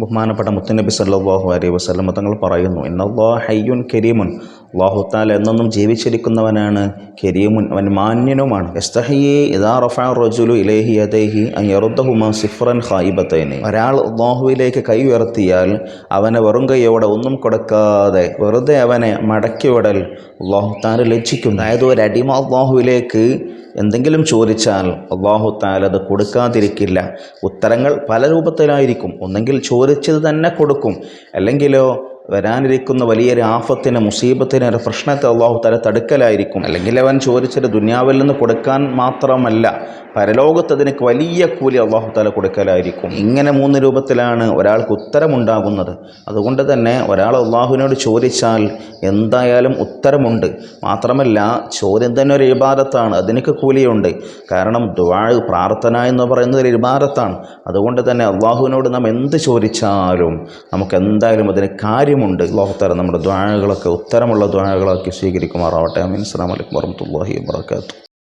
ബഹുമാനപ്പെട്ട മുത്തനബി സല്ലാഹു അലൈഹി വസ്ലമ തങ്ങൾ പറയുന്നു ഇന്നല്ലാ ഹയ്യുൻ കരീമുൻ. അള്ളാഹു താല എന്നെന്നും ജീവിച്ചിരിക്കുന്നവനാണ് കരീമുൻ അവൻ മാന്യനുമാണ്. എസ്തഹയെ റജുലു സിഫ്രൻ ഒരാൾ അള്ളാഹുവിലേക്ക് കൈ ഉയർത്തിയാൽ അവനെ വെറും കൈയോടെ ഒന്നും കൊടുക്കാതെ വെറുതെ അവനെ മടക്കി വിടൽ അള്ളാഹു താല ലജ്ജിക്കുന്നു അതായത് ഒരു അടിമ അള്ളാഹുവിലേക്ക് എന്തെങ്കിലും ചോദിച്ചാൽ അള്ളാഹു താല അത് കൊടുക്കാതിരിക്കില്ല. ഉത്തരങ്ങൾ പല രൂപത്തിലായിരിക്കും. ഒന്നെങ്കിൽ ചോദിച്ചത് തന്നെ കൊടുക്കും. അല്ലെങ്കിലോ വരാനിരിക്കുന്ന വലിയൊരു ആഫത്തിന് മുസീബത്തിന് ഒരു പ്രശ്നത്തെ അള്ളാഹു തല തടുക്കലായിരിക്കും. അല്ലെങ്കിൽ അവൻ ചോദിച്ചിട്ട് ദുനിയാവിൽ നിന്ന് കൊടുക്കാൻ മാത്രമല്ല പരലോകത്ത് അതിന് വലിയ കൂലി അള്ളാഹു തല കൊടുക്കലായിരിക്കും. ഇങ്ങനെ മൂന്ന് രൂപത്തിലാണ് ഒരാൾക്ക് ഉത്തരമുണ്ടാകുന്നത്. അതുകൊണ്ട് തന്നെ ഒരാൾ അള്ളാഹുവിനോട് ചോദിച്ചാൽ എന്തായാലും ഉത്തരമുണ്ട്. മാത്രമല്ല ചോദ്യം തന്നെ ഒരു ഇബാദത്താണ്. അതിനൊക്കെ കൂലിയുണ്ട്. കാരണം ദുവാ പ്രാർത്ഥന എന്ന് പറയുന്നത് ഒരു ഇബാദത്താണ്. അതുകൊണ്ട് തന്നെ അള്ളാഹുവിനോട് നാം എന്ത് ചോദിച്ചാലും നമുക്ക് എന്തായാലും അതിന് കാര്യമുണ്ട് അള്ളാഹു താല നമ്മുടെ ദ്വാഴകളൊക്കെ ഉത്തരമുള്ള ദ്വാഴകളാക്കി സ്വീകരിക്കുമാറാവട്ടെ. അമീൻ. അസ്സാം വലൈക്കും വർഹമത്തല്ലാഹി വാബർക്കാത്തു